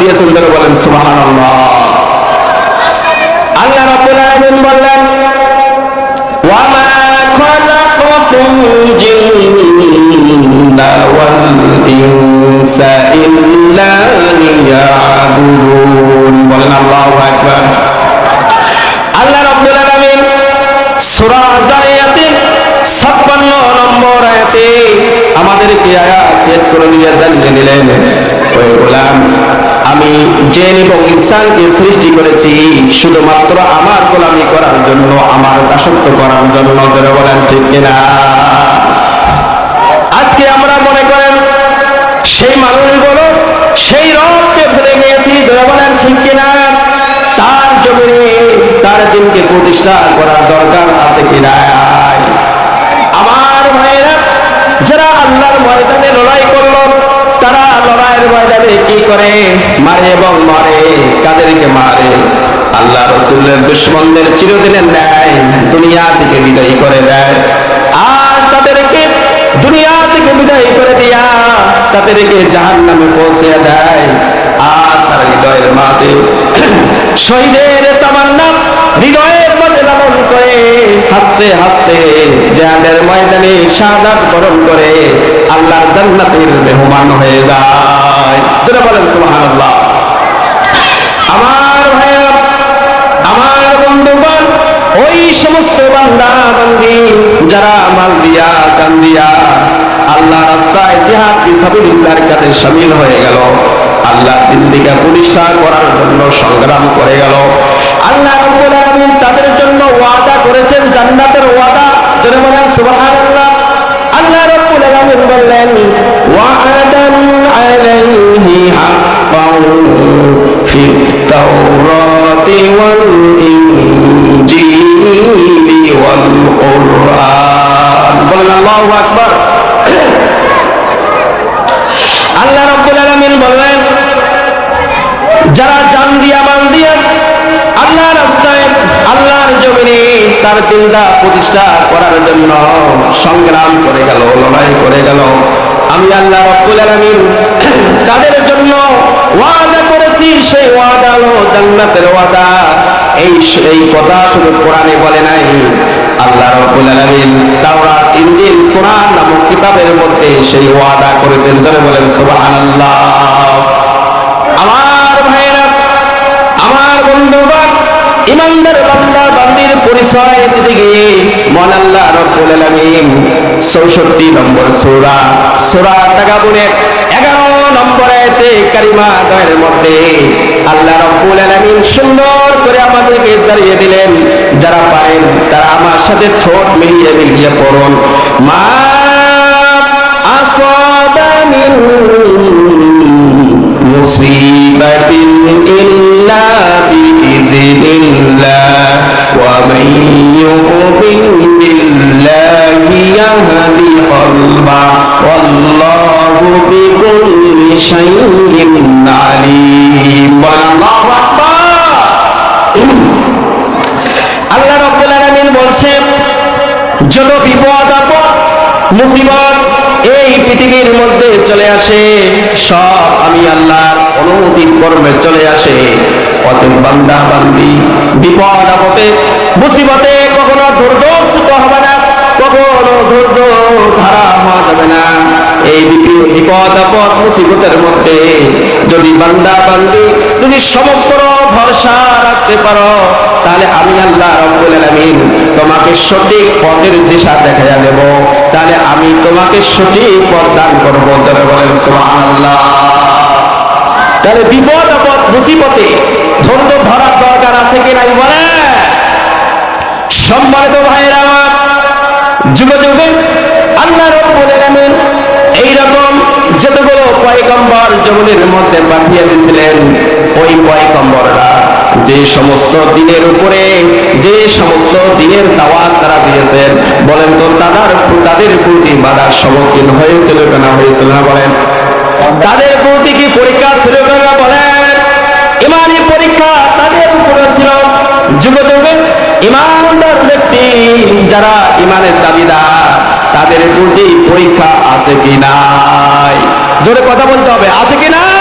দিয়েছেন যারা বলেন, সুবহানাল্লাহ। আল্লাহ রাব্বুল বললেন ওয়া মা খালাকাতুল জিন্না ওয়াল ইনসা ইল্লা লিয়াবুদুন। বলেন, আল্লাহু আকবার। আল্লাহ রাব্বুল আলামিন সূরা জারিয়াতের 56 নম্বর আয়াতে আমাদেরকে আয়াত সেট করে নিয়ে জানিয়ে নিলেন ওই গোলাম। আমি জেন এবং ইনসানকে সৃষ্টি করেছি শুধুমাত্র আমার গোলামি করার জন্য, আমার দাসত্ব করার জন্য বলেন ঠিক কিনা? আজকে আমরা মনে করেন সেই মানুষগুলো সেই রবকে ভুলে গিয়েছি বলেন ঠিক কিনা? তার জমিনে তার দিনকে প্রতিষ্ঠা করার দরকার আছে কিনা? আমার ভাইয়েরা, যারা আল্লাহর ময়দানে তারা লড়াইয়ের ময়দানে কি করে? মারে এবং মারে, কাদেরকে মারে? আল্লাহ রসুল্লের দুশ্মনদের চিরদিনের ন্যায় দুনিয়া থেকে বিদায়ী করে দেয়। আর তাদেরকে দুনিয়া থেকে বিদায়ী করে দিয়া তাদেরকে জাহান নামে পৌঁছে দেয়। আর তার হৃদয়ের মাঝে শহীদের তামান্না, হৃদয়ের মাঝে লালন করে, হাসতে হাসতে জাহানের ময়দানে শাহাদাত বরণ করে আল্লাহর জান্নাতের মেহমান হয়ে যায়। বলেন আমার কাছে শামিল হয়ে গেল। আল্লাহ দিন দিকে প্রতিষ্ঠা করার জন্য সংগ্রাম করে গেল। আল্লাহ তাদের জন্য ওয়াদা করেছেন, জান্নাতের ওয়াদা। যারা বলেন, সুবহানাল্লাহ। আল্লাহ রাব্বুল বললেন, ওয়াদান আলাইহি আল্লাহ রাব্বুল আলামিন বললেন যারা জান দিয়া মান দিয়া আল্লাহ রাস্তায়, আল্লাহর জমিনে তার চিন্তা প্রতিষ্ঠা করার জন্য সংগ্রাম করে গেল, লড়াই করে গেল। আমি আল্লাহ রব্বুল আলামিন তাদের জন্য ওয়াদা করেছি, সেই ওয়াদা হলো জান্নাতের ওয়াদা। এই এই কথা শুধু কোরআনে বলে নাই। আল্লাহ রব্বুল আলামিন তাওরাত, ইনজিল, কোরআন নামক কিতাবের মধ্যে সেই ওয়াদা করেছেন। যারা বলেন, সুবহানাল্লাহ আমার ভাইরা আমার বন্ধুগণ ইমানদার বান্দা, বান্দির পরিচয় দিতে গিয়ে মন আল্লাহ রব্বুল আলামিন 64 নম্বর সূরা সূরা তাগাবুনের 11 নম্বর আয়াতে কারিমা দয়ের মধ্যে আল্লাহ রব্বুল আলামিন সুন্দর করে আমাদেরকে জানিয়ে দিলেন, যারা পারেন তারা আমার সাথে ঠোঁট মিলিয়ে মিলিয়ে পড়ুন। মা আসাবা মিন মুসিবাতিন ইল্লা والله بكل شيء عليم والله أكبر আল্লাহ রব্বুল আলামিন বলছেন যত বিপদ আপদ মুসিবত এই পৃথিবীর মধ্যে চলে আসে সব আমি আল্লাহর অনুমতি কর্মে চলে আসে অতএব বান্দা বান্দি বিপদ আপদে মুসিবতে কখনো দুর্দর্শিত হবে না কখনো ধৈর্য বিপদ আপদ, মুসিবতের মধ্যে। যদি বান্দা বান্দি, যদি সমস্ত ভরসা রাখতে পারো, তাহলে আমি আল্লাহ রব্বুল তোমাকে সঠিক দিশা দেব। তাহলে আমি তোমাকে সঠিক দান করব। বলেন তাহলে বিপদ আপদ, মুসিবতে ধরার দরকার আছে কি নাই? বলে সম্মানিত ভাইয়েরা আমার যুগে পয়গম্বর জমিনের মধ্যে পাঠিয়ে দিয়েছিলেন। ওই পয়গম্বররা যে সমস্ত দিনের উপরে, যে সমস্ত দিনের দাওয়াত তারা দিয়েছেন, বলেন তো, তাদের তাদের প্রতি বাধার সম্মুখীন হয়েছিল কেনা? হয়েছিল না বলেন। তাদের প্রতি কি পরীক্ষা ছিল কেনা বলেন? ইমানি পরীক্ষা তাদের উপরে ছিল। যুগে যুগে ইমানদার ব্যক্তি যারা ইমানের দাবিদার, তাদের প্রতি পরীক্ষা আছে কি নাই? জোরে কথা বলতে হবে আছে কি নাই